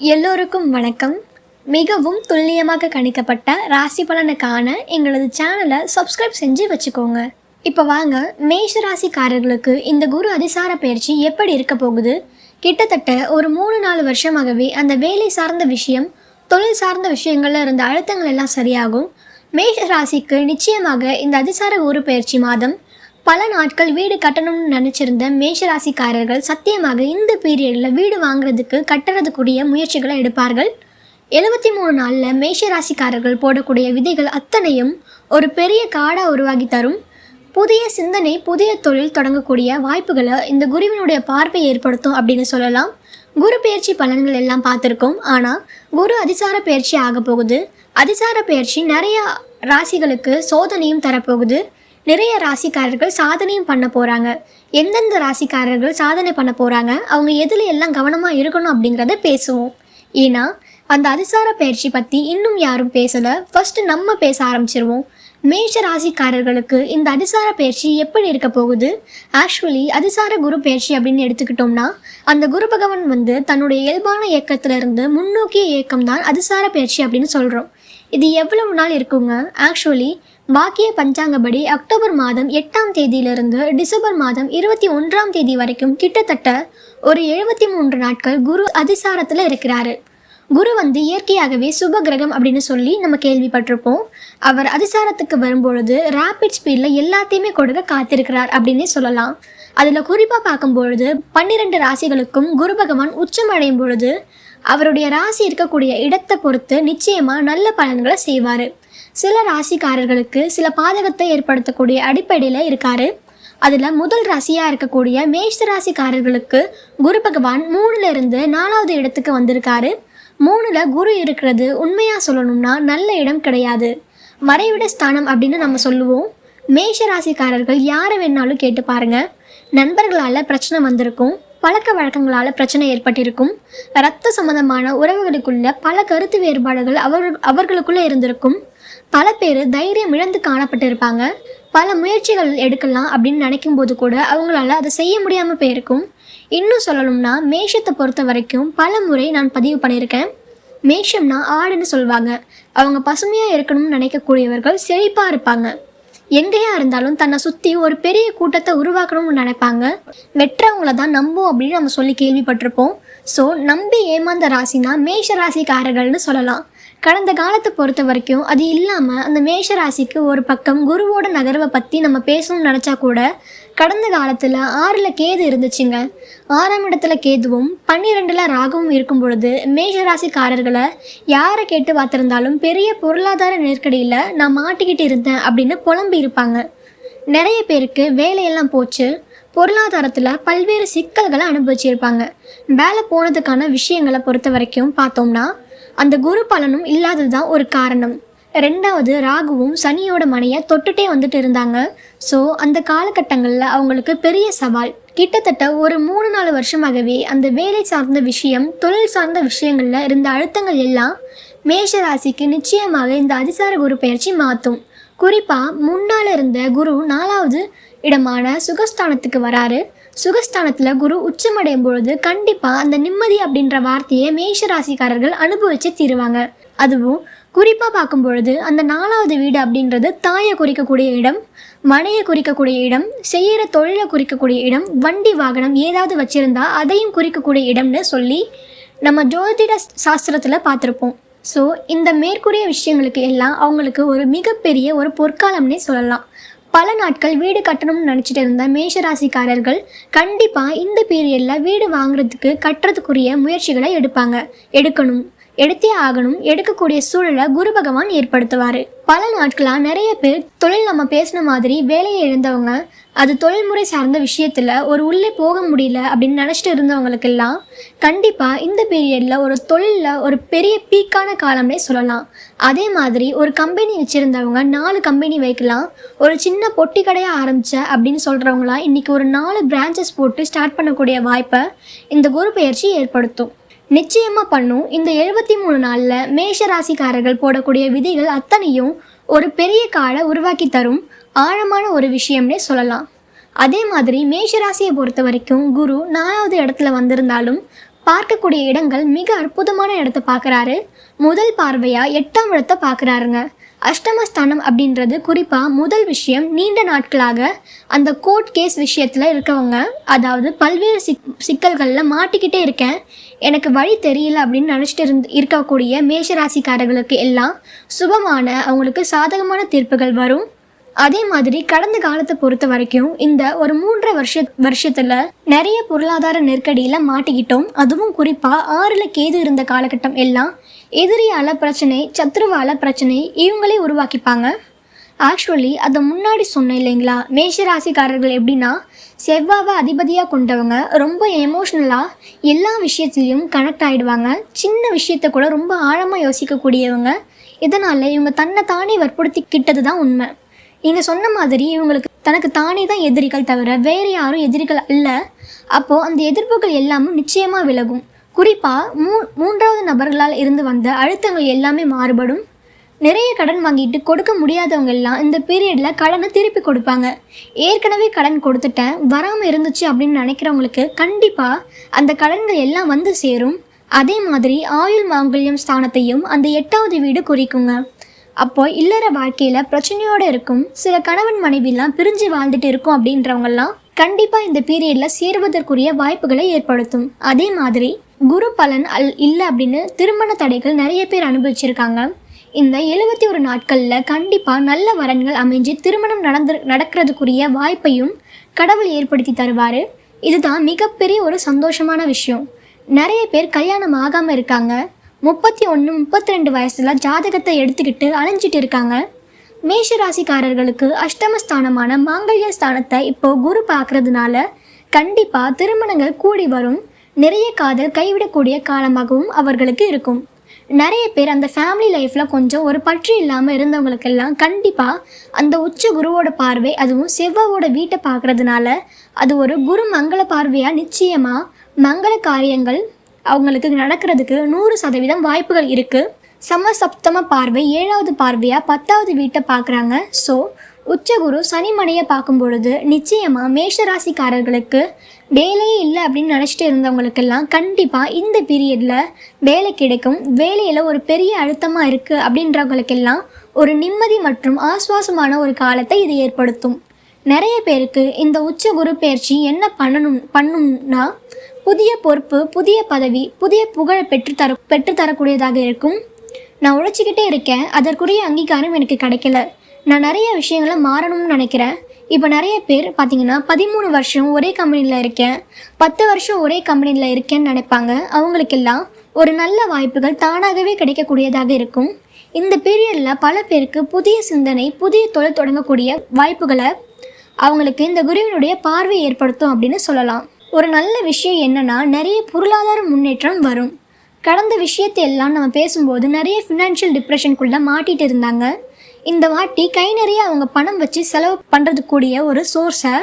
எல்லோருக்கும் வணக்கம். மிகவும் துல்லியமாக கணிக்கப்பட்ட ராசி பலனுக்கான எங்களது சேனலை சப்ஸ்கிரைப் செஞ்சு வச்சுக்கோங்க. இப்போ வாங்க மேஷ ராசிக்காரர்களுக்கு இந்த குரு அதிசார பயிற்சி எப்படி இருக்க போகுது? கிட்டத்தட்ட ஒரு மூணு நாலு வருஷமாகவே அந்த வேலை சார்ந்த விஷயம் தொழில் சார்ந்த விஷயங்களில் இருந்த அழுத்தங்கள் எல்லாம் சரியாகும். மேஷ ராசிக்கு நிச்சயமாக இந்த அதிசார குரு பயிற்சி மாதம் பல நாட்கள் வீடு கட்டணும்னு நினச்சிருந்த மேஷராசிக்காரர்கள் சத்தியமாக இந்த பீரியடில் வீடு வாங்குறதுக்கு கட்டுறதுக்குரிய முயற்சிகளை எடுப்பார்கள். எழுபத்தி மூணு நாளில் மேஷராசிக்காரர்கள் போடக்கூடிய விதைகள் அத்தனையும் ஒரு பெரிய காடாக உருவாகி தரும். புதிய சிந்தனை புதிய தொழில் தொடங்கக்கூடிய வாய்ப்புகளை இந்த குருவினுடைய பார்வை ஏற்படுத்தும் அப்படின்னு சொல்லலாம். குரு பயிற்சி பலன்கள் எல்லாம் பார்த்துருக்கோம். ஆனால் குரு அதிசார பயிற்சி ஆக போகுது அதிசார பயிற்சி நிறைய ராசிகளுக்கு சோதனையும் தரப்போகுது. நிறைய ராசிக்காரர்கள் சாதனையும் பண்ண போகிறாங்க எந்தெந்த ராசிக்காரர்கள் சாதனை பண்ண போகிறாங்க அவங்க எதில் எல்லாம் கவனமாக இருக்கணும் அப்படிங்கிறத பேசுவோம். ஏன்னா அந்த அதிசார பயிற்சி பற்றி இன்னும் யாரும் பேசலை. ஃபஸ்ட்டு நம்ம பேச ஆரம்பிச்சிருவோம். மேஷ ராசிக்காரர்களுக்கு இந்த அதிசார பயிற்சி எப்படி இருக்க போகுது? ஆக்சுவலி அதிசார குரு பயிற்சி அப்படின்னு எடுத்துக்கிட்டோம்னா அந்த குரு பகவான் வந்து தன்னுடைய இயல்பான இயக்கத்திலிருந்து முன்னோக்கிய இயக்கம் தான் அதிசார பயிற்சி அப்படின்னு சொல்கிறோம் இது எவ்வளவு நாள் இருக்குங்க? ஆக்சுவலி பாக்கிய பஞ்சாங்கப்படி அக்டோபர் மாதம் எட்டாம் தேதியிலிருந்து டிசம்பர் மாதம் இருபத்தி ஒன்றாம் தேதி வரைக்கும் கிட்டத்தட்ட ஒரு எழுபத்தி மூன்று நாட்கள் குரு அதிசாரத்தில் இருக்கிறாரு. குரு வந்து இயற்கையாகவே சுப கிரகம் அப்படின்னு சொல்லி நம்ம கேள்விப்பட்டிருப்போம். அவர் அதிசாரத்துக்கு வரும்பொழுது ரேபிட் ஸ்பீடில் எல்லாத்தையுமே கொடுக்க காத்திருக்கிறார் அப்படின்னே சொல்லலாம். அதில் குறிப்பாக பார்க்கும்பொழுது பன்னிரெண்டு ராசிகளுக்கும் குரு பகவான் உச்சமடையும் பொழுது அவருடைய ராசி இருக்கக்கூடிய இடத்தை பொறுத்து நிச்சயமாக நல்ல பலன்களை செய்வார். சில ராசிக்காரர்களுக்கு சில பாதகத்தை ஏற்படுத்தக்கூடிய அடிப்படையில் இருக்காரு. அதில் முதல் ராசியாக இருக்கக்கூடிய மேஷ ராசிக்காரர்களுக்கு குரு பகவான் மூணுல இருந்து நாலாவது இடத்துக்கு வந்திருக்காரு. மூணுல குரு இருக்கிறது உண்மையாக சொல்லணும்னா நல்ல இடம் கிடையாது. மறைவிட ஸ்தானம் அப்படின்னு நம்ம சொல்லுவோம். மேஷ ராசிக்காரர்கள் யாரை வேணாலும் கேட்டு பாருங்க. நண்பர்களால் பிரச்சனை வந்திருக்கும். பழக்க வழக்கங்களால் பிரச்சனை ஏற்பட்டிருக்கும். ரத்த சம்பந்தமான உறவுகளுக்குள்ள பல கருத்து வேறுபாடுகள் அவர் அவர்களுக்குள்ளே இருந்திருக்கும். பல பேர் தைரியம் இழந்து காணப்பட்டிருப்பாங்க. பல முயற்சிகள் எடுக்கலாம் அப்படின்னு நினைக்கும் போது கூட அவங்களால அதை செய்ய முடியாமல் போயிருக்கும். இன்னும் சொல்லணும்னா மேஷத்தை பொறுத்த வரைக்கும் பல முறை நான் பதிவு பண்ணியிருக்கேன். மேஷம்னா ஆடுன்னு சொல்லுவாங்க அவங்க பசுமையாக இருக்கணும்னு நினைக்கக்கூடியவர்கள் செழிப்பாக இருப்பாங்க. எங்கேயா இருந்தாலும் தன்னை சுற்றி ஒரு பெரிய கூட்டத்தை உருவாக்கணும்னு நினைப்பாங்க. வெற்றவங்கள தான் நம்பும் அப்படின்னு நம்ம சொல்லி கேள்விப்பட்டிருப்போம். ஸோ நம்பி ஏமாந்த ராசினா மேஷ ராசிக்காரர்கள்னு சொல்லலாம். கடந்த காலத்தை பொறுத்த வரைக்கும் அது இல்லாமல் அந்த மேஷ ராசிக்கு ஒரு பக்கம் குருவோட நகர்வை பற்றி நம்ம பேசணும்னு நினச்சா கூட கடந்த காலத்தில் ஆறில் கேது இருந்துச்சுங்க. ஆறாம் இடத்துல கேதுவும் பன்னிரெண்டில் ராகவும் இருக்கும் பொழுது மேஷ ராசிக்காரர்களை யாரை கேட்டு பார்த்துருந்தாலும் பெரிய பொருளாதார நெருக்கடியில் நான் மாட்டிக்கிட்டு இருந்தேன் அப்படின்னு புலம்பி இருப்பாங்க. நிறைய பேருக்கு வேலையெல்லாம் போச்சு. பொருளாதாரத்தில் பல்வேறு சிக்கல்களை அனுபவிச்சிருப்பாங்க. வேலை போனதுக்கான விஷயங்களை பொறுத்த வரைக்கும் பார்த்தோம்னா அந்த குரு பலனும் இல்லாதது தான் ஒரு காரணம். ரெண்டாவது ராகுவும் சனியோட மனையை தொட்டுட்டே வந்துட்டு இருந்தாங்க. ஸோ அந்த காலகட்டங்களில் அவங்களுக்கு பெரிய சவால். கிட்டத்தட்ட ஒரு மூணு நாலு வருஷமாகவே அந்த வேலை சார்ந்த விஷயம் தொழில் சார்ந்த விஷயங்களில் இருந்த அழுத்தங்கள் எல்லாம் மேஷ ராசிக்கு நிச்சயமாக இந்த அதிசார குரு பயிற்சி மாற்றும் குறிப்பாக முன்னால் இருந்த குரு நாலாவது இடமான சுகஸ்தானத்துக்கு வராரு. சுகஸ்தானத்தில் குரு உச்சமடையும் பொழுது கண்டிப்பாக அந்த நிம்மதி அப்படின்ற வார்த்தையை மேஷ ராசிக்காரர்கள் அனுபவிச்சு தீருவாங்க. அதுவும் குறிப்பாக பார்க்கும் பொழுது அந்த நாலாவது வீடு அப்படின்றது தாயை குறிக்கக்கூடிய இடம் மனையை குறிக்கக்கூடிய இடம் செய்கிற தொழிலை குறிக்கக்கூடிய இடம் வண்டி வாகனம் ஏதாவது வச்சுருந்தா அதையும் குறிக்கக்கூடிய இடம்னு சொல்லி நம்ம ஜோதிட சாஸ்திரத்தில் பார்த்துருப்போம். ஸோ இந்த மேற்கூறிய விஷயங்களுக்கு எல்லாம் அவங்களுக்கு ஒரு மிகப்பெரிய ஒரு பொற்காலம்னே சொல்லலாம். பல நாட்கள் வீடு கட்டணும்னு நினச்சிட்டு இருந்த மேஷராசிக்காரர்கள் கண்டிப்பாக இந்த பீரியடில் வீடு வாங்குறதுக்கு கட்டுறதுக்குரிய முயற்சிகளை எடுப்பாங்க. எடுக்கணும். எடுத்தே ஆகணும் எடுக்கக்கூடிய சூழலை குரு பகவான் ஏற்படுத்துவார். பல நாட்களாக நிறைய பேர் தொழில் நம்ம பேசின மாதிரி வேலையை இழந்தவங்க அது தொழில்முறை சார்ந்த விஷயத்தில் ஒரு உள்ளே போக முடியல அப்படின்னு நினச்சிட்டு இருந்தவங்களுக்கெல்லாம் கண்டிப்பாக இந்த பீரியடில் ஒரு தொழிலில் ஒரு பெரிய பீக்கான காலம்னே சொல்லலாம். அதே மாதிரி ஒரு கம்பெனி வச்சுருந்தவங்க நாலு கம்பெனி வைக்கலாம். ஒரு சின்ன பொட்டி கடையாக ஆரம்பித்த அப்படின்னு சொல்கிறவங்களாம் இன்றைக்கி ஒரு நாலு பிரான்ச்சஸ் போட்டு ஸ்டார்ட் பண்ணக்கூடிய வாய்ப்பை இந்த குரு பயிற்சி ஏற்படுத்தும். நிச்சயமாக பண்ணும். இந்த எழுபத்தி மூணு நாளில் மேஷ ராசிக்காரர்கள் போடக்கூடிய விதிகள் அத்தனையும் ஒரு பெரிய காலை உருவாக்கி தரும் ஆழமான ஒரு விஷயம்னே சொல்லலாம். அதே மாதிரி மேஷ ராசியை பொறுத்த வரைக்கும் குரு நாலாவது இடத்துல வந்திருந்தாலும் பார்க்கக்கூடிய இடங்கள் மிக அற்புதமான இடத்த பார்க்குறாரு. முதல் பார்வையாக எட்டாம் இடத்தை பார்க்குறாருங்க. அஷ்டமஸ்தானம் அப்படின்றது குறிப்பாக முதல் விஷயம் நீண்ட நாட்களாக அந்த கோர்ட் கேஸ் விஷயத்தில் இருக்கவங்க அதாவது பல்வேறு சிக் சிக்கல்களில் மாட்டிக்கிட்டே இருக்கேன். எனக்கு வழி தெரியல அப்படின்னு நினச்சிட்டு இருந்து இருக்கக்கூடிய மேஷராசிக்காரர்களுக்கு எல்லாம் சுபமான அவங்களுக்கு சாதகமான தீர்ப்புகள் வரும். அதே மாதிரி கடந்த காலத்தை பொறுத்த வரைக்கும் இந்த ஒரு மூன்றரை வருஷ வருஷத்தில் நிறைய பொருளாதார நெருக்கடியில் மாட்டிக்கிட்டோம். அதுவும் குறிப்பாக ஆறில் கேது இருந்த காலகட்டம் எல்லாம் எதிரியால பிரச்சனை சத்ருவால பிரச்சனை இவங்களே உருவாக்கிப்பாங்க. ஆக்சுவலி அதை முன்னாடி சொன்னேன் இல்லைங்களா? மேஷ ராசிக்காரர்கள் எப்படின்னா செவ்வாவை அதிபதியாக கொண்டவங்க ரொம்ப எமோஷ்னலாக எல்லா விஷயத்துலையும் கனெக்ட் ஆகிடுவாங்க சின்ன விஷயத்தை கூட ரொம்ப ஆழமாக யோசிக்கக்கூடியவங்க. இதனால் இவங்க தன்னை தானே வற்புறுத்திக்கிட்டது தான் உண்மை. நீங்கள் சொன்ன மாதிரி இவங்களுக்கு தனக்கு தானே தான் எதிரிகள் தவிர வேறு யாரும் எதிரிகள் அல்ல. அப்போது அந்த எதிர்ப்புகள் எல்லாமும் நிச்சயமாக விலகும். குறிப்பாக மூ மூன்றாவது நபர்களால் இருந்து வந்த அழுத்தங்கள் எல்லாமே மாறுபடும். நிறைய கடன் வாங்கிட்டு கொடுக்க முடியாதவங்க எல்லாம் இந்த பீரியடில் கடனை திருப்பி கொடுப்பாங்க. ஏற்கனவே கடன் கொடுத்துட்டேன் வராமல் இருந்துச்சு அப்படின்னு நினைக்கிறவங்களுக்கு கண்டிப்பாக அந்த கடன்கள் எல்லாம் வந்து சேரும். அதே மாதிரி ஆயுள் மாங்கல்யம் ஸ்தானத்தையும் அந்த எட்டாவது வீடு குறிக்குங்க. அப்போ இல்லற வாழ்க்கையில் பிரச்சனையோடு இருக்கும் சில கணவன் மனைவிலாம் பிரிஞ்சு வாழ்ந்துட்டு இருக்கும் அப்படின்றவங்கெல்லாம் கண்டிப்பாக இந்த பீரியடில் சேருவதற்குரிய வாய்ப்புகளை ஏற்படுத்தும். அதே மாதிரி குரு பலன் அல் இல்லை அப்படின்னு திருமண தடைகள் நிறைய பேர் அனுபவிச்சிருக்காங்க. இந்த எழுபத்தி ஒரு நாட்களில் கண்டிப்பாக நல்ல வரன்கள் அமைஞ்சு திருமணம் நடந்து நடக்கிறதுக்குரிய வாய்ப்பையும் கடவுள் ஏற்படுத்தி தருவார். இதுதான் மிகப்பெரிய ஒரு சந்தோஷமான விஷயம். நிறைய பேர் கல்யாணம் ஆகாமல் இருக்காங்க. முப்பத்தி ஒன்று முப்பத்தி ரெண்டு வயசில் ஜாதகத்தை எடுத்துக்கிட்டு அலைஞ்சிட்டு இருக்காங்க. மேஷ ராசிக்காரர்களுக்கு அஷ்டமஸ்தானமான மாங்கல்ய ஸ்தானத்தை இப்போ குரு பார்க்கறதுனால கண்டிப்பாக திருமணங்கள் கூடி வரும். நிறைய காதல் கைவிடக்கூடிய காலமாகவும் அவர்களுக்கு இருக்கும். நிறைய பேர் அந்த ஃபேமிலி லைஃப்பில் கொஞ்சம் ஒரு பற்று இல்லாமல் இருந்தவங்களுக்கெல்லாம் கண்டிப்பாக அந்த உச்ச குருவோட பார்வை அதுவும் செவ்வாவோட வீட்டை பார்க்கறதுனால அது ஒரு குரு மங்கள பார்வையாக நிச்சயமாக மங்கள காரியங்கள் அவங்களுக்கு நடக்கிறதுக்கு நூறு சதவீதம் வாய்ப்புகள் இருக்குது சம சப்தம பார்வை ஏழாவது பார்வையாக பத்தாவது வீட்டை பார்க்குறாங்க. ஸோ உச்சகுரு சனிமனையை பார்க்கும் பொழுது நிச்சயமாக மேஷராசிக்காரர்களுக்கு வேலையே இல்லை அப்படின்னு நினச்சிட்டு இருந்தவங்களுக்கெல்லாம் கண்டிப்பாக இந்த பீரியடில் வேலை கிடைக்கும். வேலையில் ஒரு பெரிய அழுத்தமாக இருக்குது அப்படின்றவங்களுக்கெல்லாம் ஒரு நிம்மதி மற்றும் ஆஸ்வாசமான ஒரு காலத்தை இது ஏற்படுத்தும். நிறைய பேருக்கு இந்த உச்ச குரு பயிற்சி என்ன பண்ணணும் பண்ணும்னா புதிய பொறுப்பு புதிய பதவி புதிய புகழை பெற்றுத்தர பெற்றுத்தரக்கூடியதாக இருக்கும். நான் உழைச்சிக்கிட்டே இருக்கேன் அதற்குரிய அங்கீகாரம் எனக்கு கிடைக்கல. நான் நிறைய விஷயங்களை மாறணும்னு நினைக்கிறேன். இப்போ நிறைய பேர் பார்த்தீங்கன்னா பதிமூணு வருஷம் ஒரே கம்பெனியில் இருக்கேன். பத்து வருஷம் ஒரே கம்பெனியில் இருக்கேன்னு நினைப்பாங்க. அவங்களுக்கெல்லாம் ஒரு நல்ல வாய்ப்புகள் தானாகவே கிடைக்கக்கூடியதாக இருக்கும். இந்த பீரியடில் பல பேருக்கு புதிய சிந்தனை புதிய தொழில் தொடங்கக்கூடிய வாய்ப்புகளை அவங்களுக்கு இந்த குருவினுடைய பார்வை ஏற்படுத்தும் அப்படின்னு சொல்லலாம். ஒரு நல்ல விஷயம் என்னென்னா நிறைய பொருளாதார முன்னேற்றம் வரும். கடந்த விஷயத்தை எல்லாம் நம்ம பேசும்போது நிறைய ஃபினான்ஷியல் டிப்ரெஷனுக்குள்ளே மாட்டிகிட்டு இருந்தாங்க. இந்த வாட்டி கை நிறைய அவங்க பணம் வச்சு செலவு பண்ணுறதுக்கூடிய ஒரு சோர்ஸை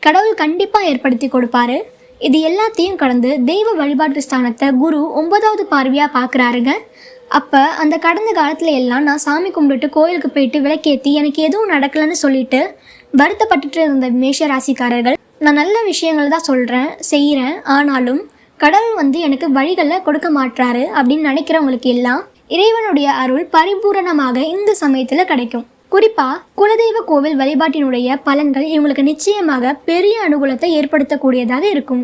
கடவுள் கண்டிப்பாக ஏற்படுத்தி கொடுப்பாரு. இது எல்லாத்தையும் கடந்து தெய்வ வழிபாட்டு ஸ்தானத்தை குரு ஒன்பதாவது பார்வையாக பார்க்குறாருங்க அப்போ அந்த கடந்த காலத்தில் எல்லாம் நான் சாமி கும்பிட்டுட்டு கோயிலுக்கு போயிட்டு விளக்கேற்றி எனக்கு எதுவும் நடக்கலைன்னு சொல்லிட்டு வருத்தப்பட்டுட்டு இருந்த மேஷ ராசிக்காரர்கள் நான் நல்ல விஷயங்கள் தான் சொல்கிறேன் செய்கிறேன் ஆனாலும் கடவுள் வந்து எனக்கு வழிகளில் கொடுக்க மாட்டாரு அப்படின்னு நினைக்கிறவங்களுக்கு எல்லாம் இறைவனுடைய அருள் பரிபூரணமாக இந்த சமயத்தில் கிடைக்கும். குறிப்பாக குலதெய்வ கோவில் வழிபாட்டினுடைய பலன்கள் இவங்களுக்கு நிச்சயமாக பெரிய அனுகூலத்தை ஏற்படுத்தக்கூடியதாக இருக்கும்.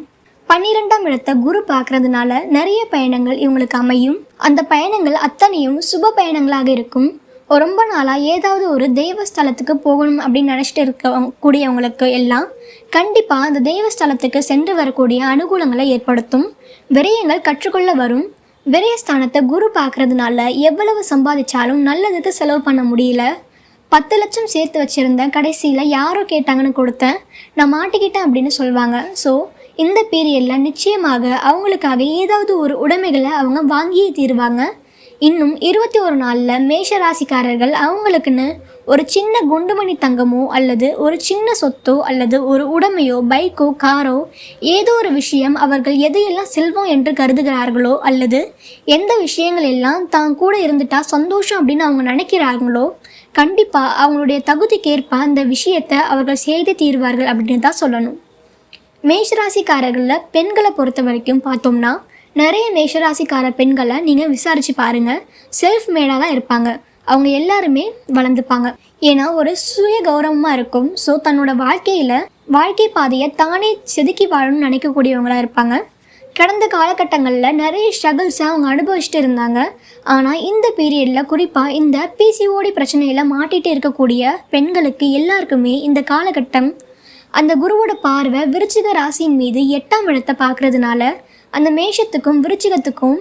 பன்னிரெண்டாம் இடத்தை குரு பார்க்கறதுனால நிறைய பயணங்கள் இவங்களுக்கு அமையும். அந்த பயணங்கள் அத்தனையும் சுப பயணங்களாக இருக்கும். ரொம்ப நாளாக ஏதாவது ஒரு தெய்வஸ்தலத்துக்கு போகணும் அப்படின்னு நினச்சிட்டு இருக்க கூடியவங்களுக்கு எல்லாம் கண்டிப்பாக அந்த தெய்வஸ்தலத்துக்கு சென்று வரக்கூடிய அனுகூலங்களை ஏற்படுத்தும். விரயங்கள் கற்றுக்கொள்ள வரும். விரயஸ்தானத்தை குரு பார்க்கறதுனால எவ்வளவு சம்பாதிச்சாலும் நல்லதுக்கு செலவு பண்ண முடியல. பத்து லட்சம் சேர்த்து வச்சுருந்தேன் கடைசியில் யாரோ கேட்டாங்கன்னு கொடுத்தேன். நான் மாட்டிக்கிட்டேன் அப்படின்னு சொல்லுவாங்க ஸோ இந்த பீரியடில் நிச்சயமாக அவங்களுக்காக ஏதாவது ஒரு உடைமைகளை அவங்க வாங்கியே தீருவாங்க. இன்னும் இருபத்தி ஒரு நாளில் மேஷ ராசிக்காரர்கள் அவங்களுக்குன்னு ஒரு சின்ன குண்டுமணி தங்கமோ அல்லது ஒரு சின்ன சொத்தோ அல்லது ஒரு உடைமையோ பைக்கோ காரோ ஏதோ ஒரு விஷயம் அவர்கள் எதையெல்லாம் செல்வம் என்று கருதுகிறார்களோ அல்லது எந்த விஷயங்கள் எல்லாம் தான் கூட இருந்துட்டா சந்தோஷம் அப்படின்னு அவங்க நினைக்கிறார்களோ கண்டிப்பாக அவங்களுடைய தகுதிக்கேற்ப அந்த விஷயத்தை அவர்கள் செய்து தீர்வார்கள் அப்படின்னு தான் சொல்லணும். மேஷராசிக்காரர்களில் பெண்களை பொறுத்த வரைக்கும் பார்த்தோம்னா நிறைய மேஷராசிக்கார பெண்களை நீங்கள் விசாரித்து பாருங்கள் செல்ஃப் மேடாக தான் இருப்பாங்க. அவங்க எல்லாருமே வளர்ந்துப்பாங்க. ஏன்னா ஒரு சுய கௌரவமாக இருக்கும். ஸோ தன்னோட வாழ்க்கையில் வாழ்க்கை பாதையை தானே செதுக்கி வாழணும்னு நினைக்கக்கூடியவங்களாக இருப்பாங்க. கடந்த காலகட்டங்களில் நிறைய ஸ்ட்ரகிள்ஸை அவங்க அனுபவிச்சுட்டு இருந்தாங்க. ஆனால் இந்த பீரியடில் குறிப்பாக இந்த பிசிஓடி பிரச்சனையில் மாட்டிகிட்டே இருக்கக்கூடிய பெண்களுக்கு எல்லாருக்குமே இந்த காலகட்டம் அந்த குருவோட பார்வை விருச்சிக ராசியின் மீது எட்டாம் இடத்தை பார்க்குறதுனால அந்த மேஷத்துக்கும் விருச்சிகத்துக்கும்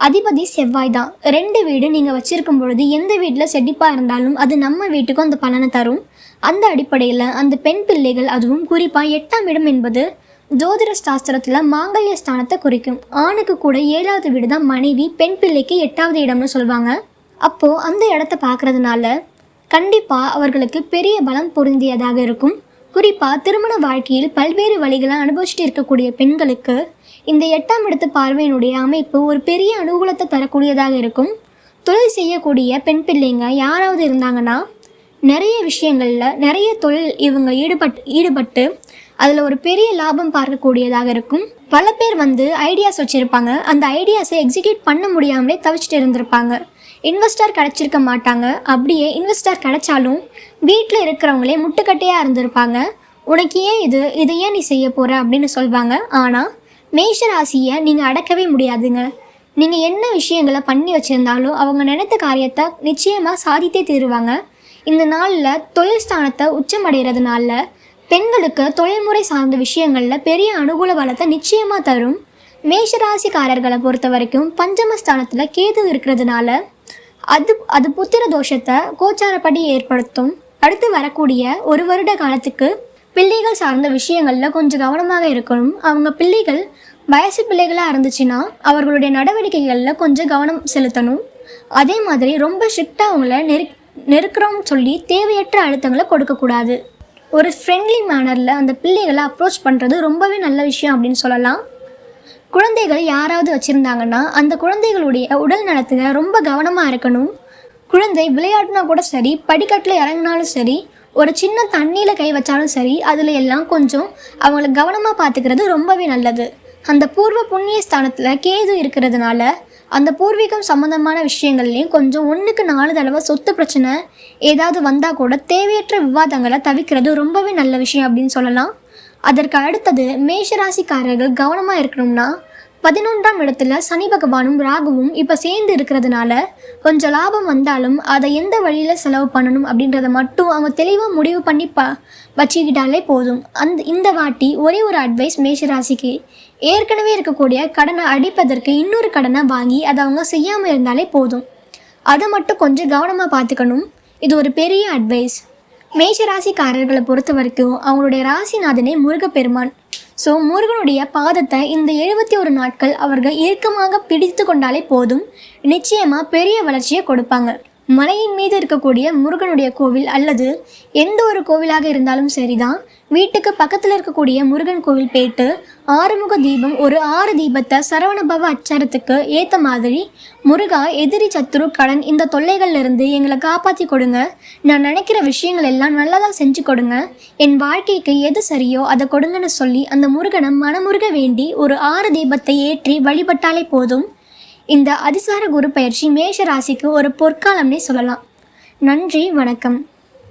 அதிபதி செவ்வாய் தான். ரெண்டு வீடு நீங்கள் வச்சிருக்கும் பொழுது எந்த வீட்டில் செட்டிப்பாக இருந்தாலும் அது நம்ம வீட்டுக்கும் அந்த பலனை தரும். அந்த அடிப்படையில் அந்த பெண் பிள்ளைகள் அதுவும் குறிப்பாக எட்டாம் இடம் என்பது ஜோதிட சாஸ்திரத்தில் மாங்கல்ய ஸ்தானத்தை குறிக்கும். ஆணுக்கு கூட ஏழாவது வீடு தான் மனைவி பெண் பிள்ளைக்கு எட்டாவது இடம்னு சொல்லுவாங்க அப்போது அந்த இடத்த பார்க்குறதுனால கண்டிப்பாக அவர்களுக்கு பெரிய பலம் பொருந்தியதாக இருக்கும். குறிப்பாக திருமண வாழ்க்கையில் பல்வேறு வழிகளை அனுபவிச்சுட்டு இருக்கக்கூடிய பெண்களுக்கு இந்த எட்டாம் இடத்து பார்வையினுடைய அமைப்பு ஒரு பெரிய அனுகூலத்தை தரக்கூடியதாக இருக்கும். தொழில் செய்யக்கூடிய பெண் பிள்ளைங்க யாராவது இருந்தாங்கன்னா நிறைய விஷயங்களில் நிறைய தொழில் இவங்க ஈடுபட்டு ஈடுபட்டு அதில் ஒரு பெரிய லாபம் பார்க்கக்கூடியதாக இருக்கும். பல பேர் வந்து ஐடியாஸ் வச்சுருப்பாங்க. அந்த ஐடியாஸை எக்ஸிக்யூட் பண்ண முடியாமலே தவிச்சிட்டு இருந்திருப்பாங்க. இன்வெஸ்டர் கிடச்சிருக்க மாட்டாங்க. அப்படியே இன்வெஸ்டர் கிடைச்சாலும் வீட்டில் இருக்கிறவங்களே முட்டுக்கட்டையாக இருந்திருப்பாங்க. உனக்கு ஏன் இது? இதை ஏன் நீ செய்ய போகிற அப்படின்னு சொல்லுவாங்க ஆனால் மேஷ ராசியை நீங்கள் அடக்கவே முடியாதுங்க. நீங்கள் என்ன விஷயங்களை பண்ணி வச்சுருந்தாலும் அவங்க நினைத்த காரியத்தை நிச்சயமாக சாதித்தே தீருவாங்க. இந்த நாளில் தொழில் ஸ்தானத்தை உச்சமடைகிறதுனால பெண்களுக்கு தொழில்முறை சார்ந்த விஷயங்களில் பெரிய அனுகூல பலத்தை நிச்சயமாக தரும். மேஷராசிக்காரர்களை பொறுத்த வரைக்கும் பஞ்சமஸ்தானத்தில் கேது இருக்கிறதுனால அது அது புத்திர தோஷத்தை கோச்சாரப்படி ஏற்படுத்தும். அடுத்து வரக்கூடிய ஒரு வருட காலத்துக்கு பிள்ளைகள் சார்ந்த விஷயங்களில் கொஞ்சம் கவனமாக இருக்கணும். அவங்க பிள்ளைகள் வயசு பிள்ளைகளாக இருந்துச்சுன்னா அவர்களுடைய நடவடிக்கைகளில் கொஞ்சம் கவனம் செலுத்தணும். அதே மாதிரி ரொம்ப ஸ்ட்ரிக்டாக அவங்கள நெரு நெருக்கிறோம்னு சொல்லி தேவையற்ற அழுத்தங்களை கொடுக்கக்கூடாது. ஒரு ஃப்ரெண்ட்லி மேனரில் அந்த பிள்ளைகளை அப்ரோச் பண்ணுறது ரொம்பவே நல்ல விஷயம் அப்படின்னு சொல்லலாம். குழந்தைகள் யாராவது வச்சுருந்தாங்கன்னா அந்த குழந்தைகளுடைய உடல் நலத்தில் ரொம்ப கவனமாக இருக்கணும். குழந்தை விளையாடினா கூட சரி படிக்கட்டில் இறங்கினாலும் சரி ஒரு சின்ன தண்ணியில் கை வச்சாலும் சரி அதில் எல்லாம் கொஞ்சம் அவங்கள கவனமாக பார்த்துக்கிறது ரொம்பவே நல்லது. அந்த பூர்வ புண்ணிய ஸ்தானத்தில் கேது இருக்கிறதுனால அந்த பூர்வீகம் சம்மந்தமான விஷயங்கள்லையும் கொஞ்சம் ஒன்றுக்கு நாலு தடவை சொத்து பிரச்சனை ஏதாவது வந்தால் கூட தேவையற்ற விவாதங்களை தவிர்க்கிறது ரொம்பவே நல்ல விஷயம் அப்படின்னு சொல்லலாம். அதற்கு அடுத்தது மேஷராசிக்காரர்கள் கவனமாக இருக்கணும்னா பதினொன்றாம் இடத்துல சனி பகவானும் ராகுவும் இப்போ சேர்ந்து இருக்கிறதுனால கொஞ்சம் லாபம் வந்தாலும் அதை எந்த வழியில் செலவு பண்ணணும் அப்படின்றத மட்டும் அவங்க தெளிவாக முடிவு பண்ணி ப வச்சுக்கிட்டாலே போதும். அந்த இந்த வாட்டி ஒரே ஒரு அட்வைஸ் மேஷராசிக்கு ஏற்கனவே இருக்கக்கூடிய கடனை அடிப்பதற்கு இன்னொரு கடனை வாங்கி அதை அவங்க செய்யாமல் இருந்தாலே போதும். அதை மட்டும் கொஞ்சம் கவனமாக பார்த்துக்கணும். இது ஒரு பெரிய அட்வைஸ் மேஷராசிக்காரர்களை பொறுத்த வரைக்கும் அவங்களுடைய ராசிநாதனே முருகப்பெருமான். ஸோ முருகனுடைய பாதத்தை இந்த எழுபத்தி ஒரு நாட்கள் அவர்கள் இறுக்கமாக பிடித்து கொண்டாலே போதும். நிச்சயமாக பெரிய வளர்ச்சியை கொடுப்பாங்க. மலையின் மீது இருக்கக்கூடிய முருகனுடைய கோவில் அல்லது எந்த ஒரு கோவிலாக இருந்தாலும் சரிதான். வீட்டுக்கு பக்கத்தில் இருக்கக்கூடிய முருகன் கோவில் போயிட்டு ஆறுமுக தீபம் ஒரு ஆறு தீபத்தை சரவணபவ அச்சாரத்துக்கு ஏற்ற மாதிரி முருகா எதிரி சத்துரு கடன் இந்த தொல்லைகள்ல இருந்து எங்களை காப்பாற்றி கொடுங்க. நான் நினைக்கிற விஷயங்கள் எல்லாம் நல்லதாக செஞ்சு கொடுங்க. என் வாழ்க்கைக்கு எது சரியோ அதை கொடுங்கன்னு சொல்லி அந்த முருகனை மனமுருக வேண்டி ஒரு ஆறு தீபத்தை ஏற்றி வழிபட்டாலே போதும். இந்த அதிசார குரு பயிற்சி மேஷ ராசிக்கு ஒரு பொற்காலம்னே சொல்லலாம். நன்றி வணக்கம்.